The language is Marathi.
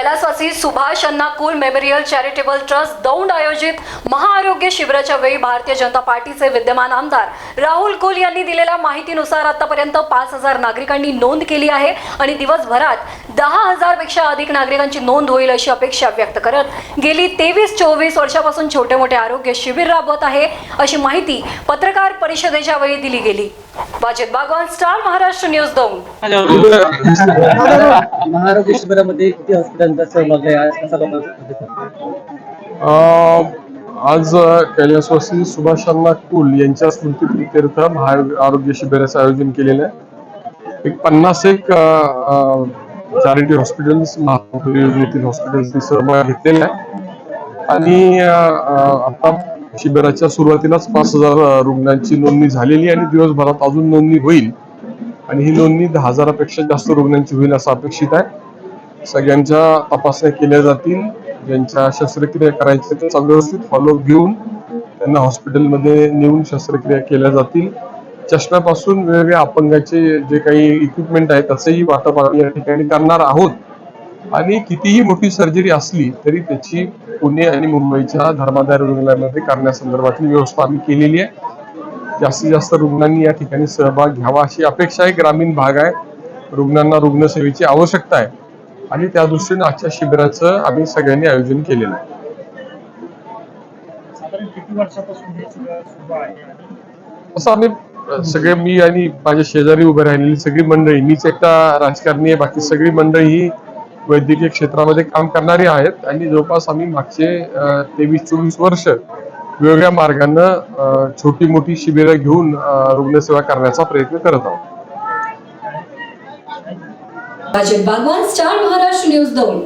कैलासवासी Subhash Anna Kul memorial charitable trust Daund आयोजित महाआरोग्य शिबिराच्या वेळी भारतीय जनता पार्टीचे विद्यमान आमदार राहुल कुल यांनी दिलेल्या माहितीनुसार आतापर्यंत पाच हजार नागरिकांनी नोंद केली आहे आणि दिवसभरात दहा हजारपेक्षा अधिक नागरिकांची नोंद होईल अशी अपेक्षा व्यक्त करत गेली तेवीस चोवीस वर्षापासून छोटे मोठे आरोग्य शिबिर राबवत आहे अशी माहिती पत्रकार परिषदेच्या वेळी दिली गेली. Wajid Bagwan star Maharashtra news Daund. महाआरोग्य शिबिरामध्ये किती सहभाग आहे आज कसा बघा अ, आज कैलासवासी सुभाषांना कुल यांच्या स्मृतीप्रित्यर्थ महा आरोग्य शिबिराचं आयोजन केलेलं आहे. एक पन्नास एक चॅरिटी हॉस्पिटल्स महात्मा योजनेतील हॉस्पिटल्सनी सहभाग घेतलेला आहे आणि आता शिबिराच्या सुरुवातीलाच पाच हजार रुग्णांची नोंदणी झालेली आणि दिवसभरात अजून नोंदणी होईल. आणि ही नोंदणी दहा हजारापेक्षा जास्त रुग्णांची होईल असं अपेक्षित आहे. सगळ्यांच्या तपासण्या केल्या जातील. ज्यांच्या शस्त्रक्रिया करायच्या त्याचा व्यवस्थित फॉलो घेऊन त्यांना हॉस्पिटलमध्ये नेऊन शस्त्रक्रिया केल्या जातील. चष्म्यापासून वेगवेगळ्या अपंगाचे जे काही इक्विपमेंट आहे त्याचंही वाटप आम्ही या ठिकाणी करणार आहोत. आणि कितीही मोठी सर्जरी असली तरी त्याची पुणे आणि मुंबईच्या धर्मादाय रुग्णालयामध्ये करण्यासंदर्भातली व्यवस्था आम्ही केलेली आहे. जास्तीत जास्त रुग्णांनी या ठिकाणी सहभाग घ्यावा अशी अपेक्षा आहे. ग्रामीण भाग आहे. रुग्णांना रुग्णसेवेची आवश्यकता आहे. आणि त्या दृष्टीने आजच्या शिबिराचं आम्ही सगळ्यांनी आयोजन केलेलं आहे. असं आम्ही सगळे मी आणि माझ्या शेजारी उभे राहिलेली सगळी मंडळी मीच एकटा राजकारणी आहे बाकी सगळी मंडळी ही वैद्यकीय क्षेत्रामध्ये काम करणारी आहेत. आणि जवळपास आम्ही मागचे तेवीस चोवीस वर्ष वेगवेगळ्या मार्गानं छोटी मोठी शिबिरं घेऊन रुग्णसेवा करण्याचा प्रयत्न करत आहोत. Wajid Bagwan star Maharashtra news Daund